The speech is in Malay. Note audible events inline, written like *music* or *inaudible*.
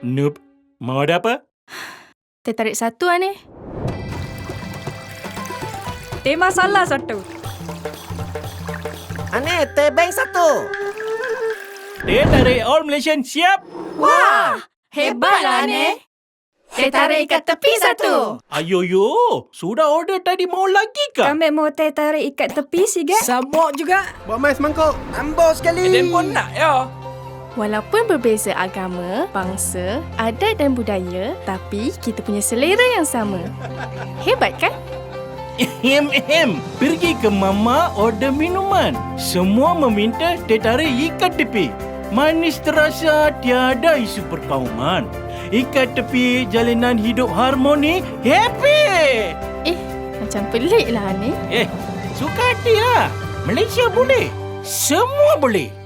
Noob, mau ada apa? Teh tarik satu lah ni. Teh masala satu. Aneh, teh bank satu. Teh tarik All Malaysian siap? Wah, hebatlah ni. Teh tarik ikat tepi satu. Ayo yo, sudah order tadi mau lagi ke? Kami mau teh tarik ikat tepi sikit. Sabok juga. Buat mai semangkuk. Ambos sekali. Eden pun nak ya. Walaupun berbeza agama, bangsa, adat dan budaya, tapi kita punya selera yang sama. *laughs* Hebat kan? Ehem, ehem. Pergi ke mama order minuman. Semua meminta teh tarik ikat tepi. Manis terasa tiada isu perkauman. Ikat tepi jalinan hidup harmoni happy. Eh, macam pelik lah ni. Eh, suka hati lah. Malaysia boleh. Semua boleh.